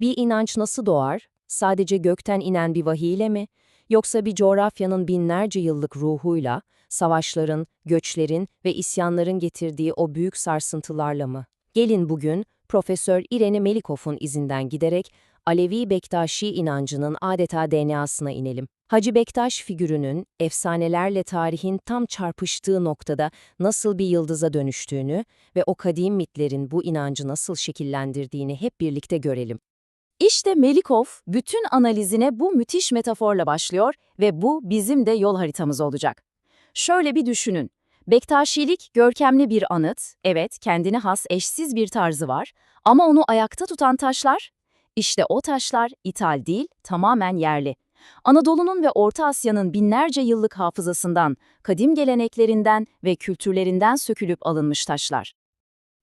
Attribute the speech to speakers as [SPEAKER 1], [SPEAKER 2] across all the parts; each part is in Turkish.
[SPEAKER 1] Bir inanç nasıl doğar? Sadece gökten inen bir vahiyle mi? Yoksa bir coğrafyanın binlerce yıllık ruhuyla, savaşların, göçlerin ve isyanların getirdiği o büyük sarsıntılarla mı? Gelin bugün Profesör İrene Melikov'un izinden giderek Alevi Bektaşi inancının adeta DNA'sına inelim. Hacı Bektaş figürünün efsanelerle tarihin tam çarpıştığı noktada nasıl bir yıldıza dönüştüğünü ve o kadim mitlerin bu inancı nasıl şekillendirdiğini hep birlikte görelim.
[SPEAKER 2] İşte Melikov bütün analizine bu müthiş metaforla başlıyor ve bu bizim de yol haritamız olacak. Şöyle bir düşünün. Bektaşilik görkemli bir anıt, evet kendine has eşsiz bir tarzı var ama onu ayakta tutan taşlar? İşte o taşlar ithal değil, tamamen yerli. Anadolu'nun ve Orta Asya'nın binlerce yıllık hafızasından, kadim geleneklerinden ve kültürlerinden sökülüp alınmış taşlar.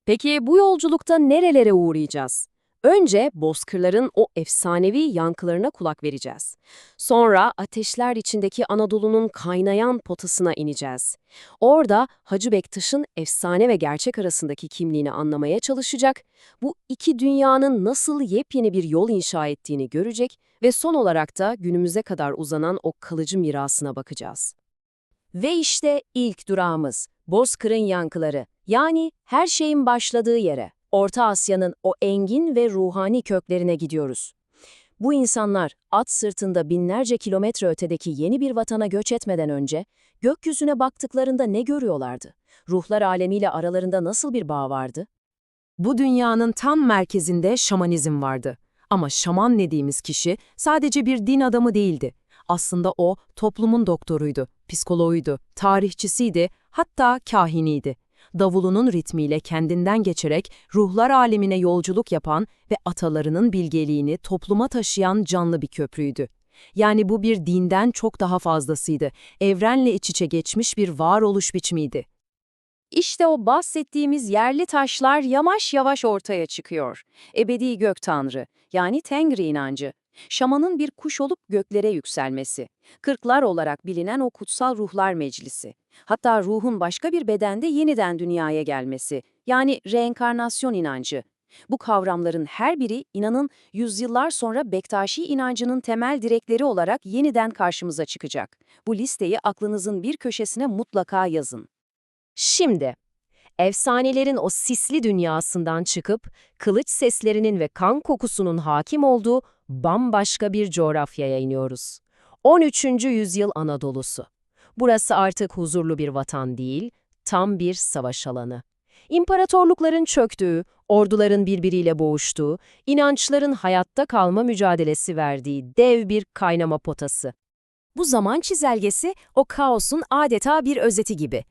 [SPEAKER 3] Peki bu yolculukta nerelere uğrayacağız? Önce bozkırların o efsanevi yankılarına kulak vereceğiz. Sonra ateşler içindeki Anadolu'nun kaynayan potasına ineceğiz. Orada Hacı Bektaş'ın efsane ve gerçek arasındaki kimliğini anlamaya çalışacak, bu iki dünyanın nasıl yepyeni bir yol inşa ettiğini görecek ve son olarak da günümüze kadar uzanan o kalıcı mirasına bakacağız. Ve işte ilk durağımız, Bozkır'ın yankıları, yani her şeyin başladığı yere. Orta Asya'nın o engin ve ruhani köklerine gidiyoruz. Bu insanlar at sırtında binlerce kilometre ötedeki yeni bir vatana göç etmeden önce gökyüzüne baktıklarında ne görüyorlardı? Ruhlar alemiyle aralarında nasıl bir bağ vardı?
[SPEAKER 4] Bu dünyanın tam merkezinde şamanizm vardı. Ama şaman dediğimiz kişi sadece bir din adamı değildi. Aslında o toplumun doktoruydu, psikoloğuydu, tarihçisiydi, hatta kahiniydi davulunun ritmiyle kendinden geçerek ruhlar alemine yolculuk yapan ve atalarının bilgeliğini topluma taşıyan canlı bir köprüydü. Yani bu bir dinden çok daha fazlasıydı. Evrenle iç içe geçmiş bir varoluş biçimiydi.
[SPEAKER 1] İşte o bahsettiğimiz yerli taşlar yavaş yavaş ortaya çıkıyor. Ebedi gök tanrı, yani Tengri inancı. Şamanın bir kuş olup göklere yükselmesi. Kırklar olarak bilinen o kutsal ruhlar meclisi. Hatta ruhun başka bir bedende yeniden dünyaya gelmesi. Yani reenkarnasyon inancı. Bu kavramların her biri inanın yüzyıllar sonra Bektaşi inancının temel direkleri olarak yeniden karşımıza çıkacak. Bu listeyi aklınızın bir köşesine mutlaka yazın.
[SPEAKER 3] Şimdi, efsanelerin o sisli dünyasından çıkıp, kılıç seslerinin ve kan kokusunun hakim olduğu bambaşka bir coğrafyaya iniyoruz. 13. yüzyıl Anadolu'su. Burası artık huzurlu bir vatan değil, tam bir savaş alanı. İmparatorlukların çöktüğü, orduların birbiriyle boğuştuğu, inançların hayatta kalma mücadelesi verdiği dev bir kaynama potası. Bu zaman çizelgesi o kaosun adeta bir özeti gibi.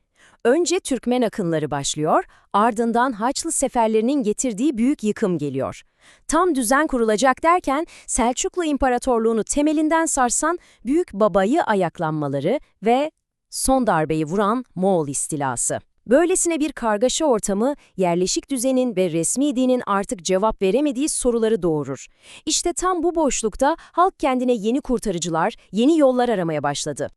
[SPEAKER 3] Önce Türkmen akınları başlıyor, ardından Haçlı seferlerinin getirdiği büyük yıkım geliyor. Tam düzen kurulacak derken Selçuklu İmparatorluğunu temelinden sarsan Büyük Babayı ayaklanmaları ve son darbeyi vuran Moğol istilası. Böylesine bir kargaşa ortamı, yerleşik düzenin ve resmi dinin artık cevap veremediği soruları doğurur. İşte tam bu boşlukta halk kendine yeni kurtarıcılar, yeni yollar aramaya başladı.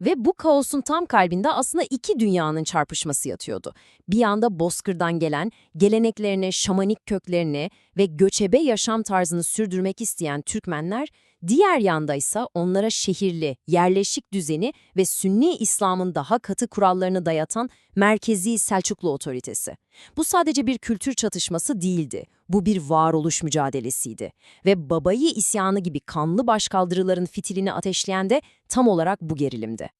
[SPEAKER 3] Ve bu kaosun tam kalbinde aslında iki dünyanın çarpışması yatıyordu. Bir yanda Bozkır'dan gelen, geleneklerini, şamanik köklerini ve göçebe yaşam tarzını sürdürmek isteyen Türkmenler, diğer yanda ise onlara şehirli, yerleşik düzeni ve Sünni İslam'ın daha katı kurallarını dayatan merkezi Selçuklu otoritesi. Bu sadece bir kültür çatışması değildi. Bu bir varoluş mücadelesiydi. Ve babayı isyanı gibi kanlı başkaldırıların fitilini ateşleyen de tam olarak bu gerilimdi.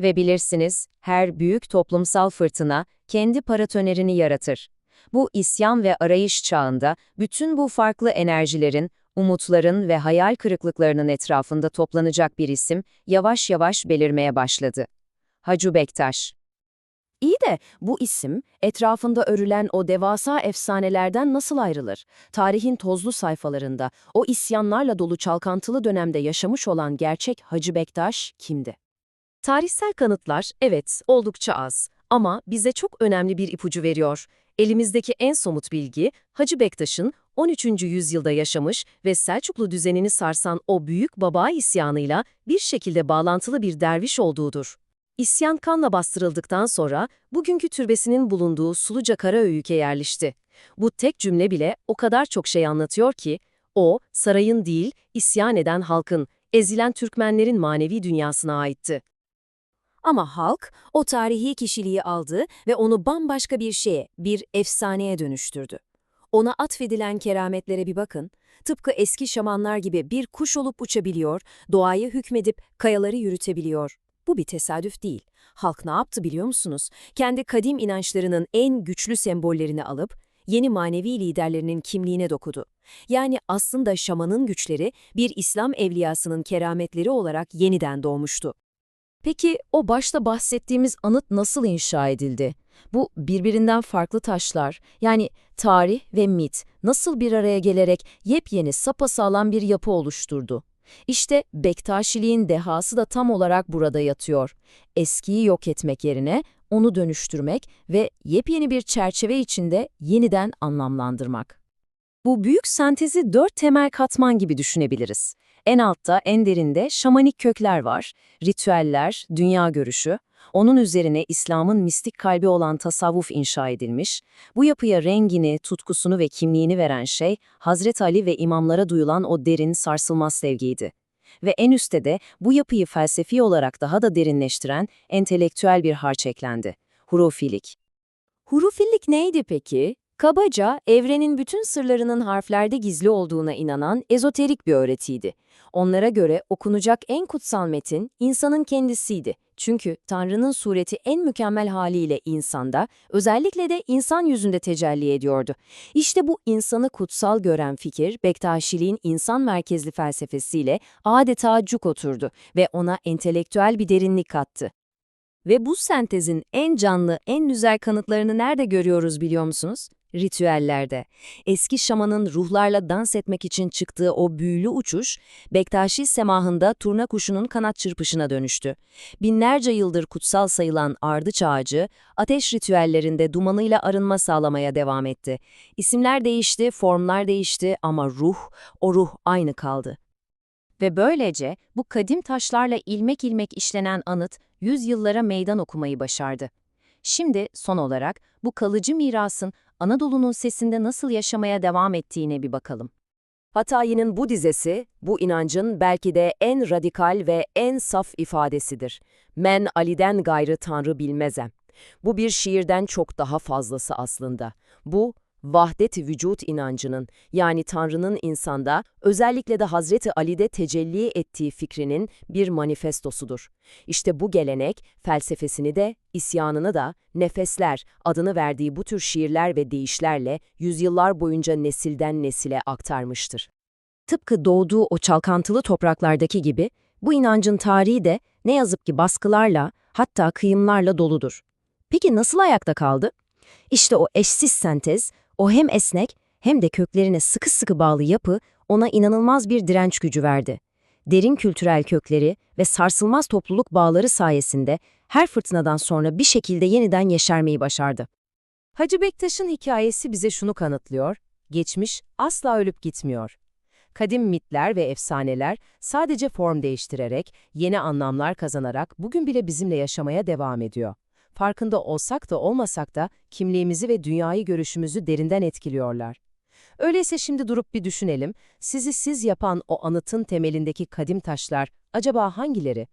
[SPEAKER 3] Ve bilirsiniz, her büyük toplumsal fırtına kendi paratonerini yaratır. Bu isyan ve arayış çağında bütün bu farklı enerjilerin, umutların ve hayal kırıklıklarının etrafında toplanacak bir isim yavaş yavaş belirmeye başladı. Hacı Bektaş. İyi de bu isim etrafında örülen o devasa efsanelerden nasıl ayrılır? Tarihin tozlu sayfalarında o isyanlarla dolu çalkantılı dönemde yaşamış olan gerçek Hacı Bektaş kimdi? Tarihsel kanıtlar evet oldukça az ama bize çok önemli bir ipucu veriyor. Elimizdeki en somut bilgi Hacı Bektaş'ın 13. yüzyılda yaşamış ve Selçuklu düzenini sarsan o büyük baba isyanıyla bir şekilde bağlantılı bir derviş olduğudur. İsyan kanla bastırıldıktan sonra bugünkü türbesinin bulunduğu Suluca Karaöyük'e yerleşti. Bu tek cümle bile o kadar çok şey anlatıyor ki, O, sarayın değil, isyan eden halkın, ezilen Türkmenlerin manevi dünyasına aitti.
[SPEAKER 2] Ama halk o tarihi kişiliği aldı ve onu bambaşka bir şeye, bir efsaneye dönüştürdü. Ona atfedilen kerametlere bir bakın. Tıpkı eski şamanlar gibi bir kuş olup uçabiliyor, doğayı hükmedip kayaları yürütebiliyor. Bu bir tesadüf değil. Halk ne yaptı biliyor musunuz? Kendi kadim inançlarının en güçlü sembollerini alıp yeni manevi liderlerinin kimliğine dokudu. Yani aslında şamanın güçleri bir İslam evliyasının kerametleri olarak yeniden doğmuştu.
[SPEAKER 1] Peki o başta bahsettiğimiz anıt nasıl inşa edildi? Bu birbirinden farklı taşlar, yani tarih ve mit nasıl bir araya gelerek yepyeni sapasağlam bir yapı oluşturdu? İşte Bektaşiliğin dehası da tam olarak burada yatıyor. Eskiyi yok etmek yerine onu dönüştürmek ve yepyeni bir çerçeve içinde yeniden anlamlandırmak. Bu büyük sentezi dört temel katman gibi düşünebiliriz. En altta, en derinde şamanik kökler var, ritüeller, dünya görüşü. Onun üzerine İslam'ın mistik kalbi olan tasavvuf inşa edilmiş. Bu yapıya rengini, tutkusunu ve kimliğini veren şey, Hazreti Ali ve imamlara duyulan o derin, sarsılmaz sevgiydi. Ve en üstte de bu yapıyı felsefi olarak daha da derinleştiren entelektüel bir harç eklendi. Hurufilik.
[SPEAKER 2] Hurufillik neydi peki? Kabaca, evrenin bütün sırlarının harflerde gizli olduğuna inanan ezoterik bir öğretiydi. Onlara göre okunacak en kutsal metin insanın kendisiydi. Çünkü Tanrı'nın sureti en mükemmel haliyle insanda, özellikle de insan yüzünde tecelli ediyordu. İşte bu insanı kutsal gören fikir, Bektaşiliğin insan merkezli felsefesiyle adeta cuk oturdu ve ona entelektüel bir derinlik kattı. Ve bu sentezin en canlı, en güzel kanıtlarını nerede görüyoruz biliyor musunuz? Ritüellerde. Eski şamanın ruhlarla dans etmek için çıktığı o büyülü uçuş, Bektaşi semahında turna kuşunun kanat çırpışına dönüştü. Binlerce yıldır kutsal sayılan ardıç ağacı, ateş ritüellerinde dumanıyla arınma sağlamaya devam etti. İsimler değişti, formlar değişti ama ruh, o ruh aynı kaldı. Ve böylece bu kadim taşlarla ilmek ilmek işlenen anıt, yüzyıllara meydan okumayı başardı. Şimdi son olarak bu kalıcı mirasın Anadolu'nun sesinde nasıl yaşamaya devam ettiğine bir bakalım.
[SPEAKER 3] Hatayi'nin bu dizesi, bu inancın belki de en radikal ve en saf ifadesidir. Men Ali'den gayrı Tanrı bilmezem. Bu bir şiirden çok daha fazlası aslında. Bu, vahdet-i vücut inancının, yani Tanrı'nın insanda, özellikle de Hazreti Ali'de tecelli ettiği fikrinin bir manifestosudur. İşte bu gelenek, felsefesini de, isyanını da, nefesler adını verdiği bu tür şiirler ve deyişlerle yüzyıllar boyunca nesilden nesile aktarmıştır. Tıpkı doğduğu o çalkantılı topraklardaki gibi, bu inancın tarihi de ne yazık ki baskılarla, hatta kıyımlarla doludur. Peki nasıl ayakta kaldı? İşte o eşsiz sentez, o hem esnek hem de köklerine sıkı sıkı bağlı yapı ona inanılmaz bir direnç gücü verdi. Derin kültürel kökleri ve sarsılmaz topluluk bağları sayesinde her fırtınadan sonra bir şekilde yeniden yeşermeyi başardı. Hacı Bektaş'ın hikayesi bize şunu kanıtlıyor, geçmiş asla ölüp gitmiyor. Kadim mitler ve efsaneler sadece form değiştirerek, yeni anlamlar kazanarak bugün bile bizimle yaşamaya devam ediyor. Farkında olsak da olmasak da kimliğimizi ve dünyayı görüşümüzü derinden etkiliyorlar. Öyleyse şimdi durup bir düşünelim, sizi siz yapan o anıtın temelindeki kadim taşlar acaba hangileri?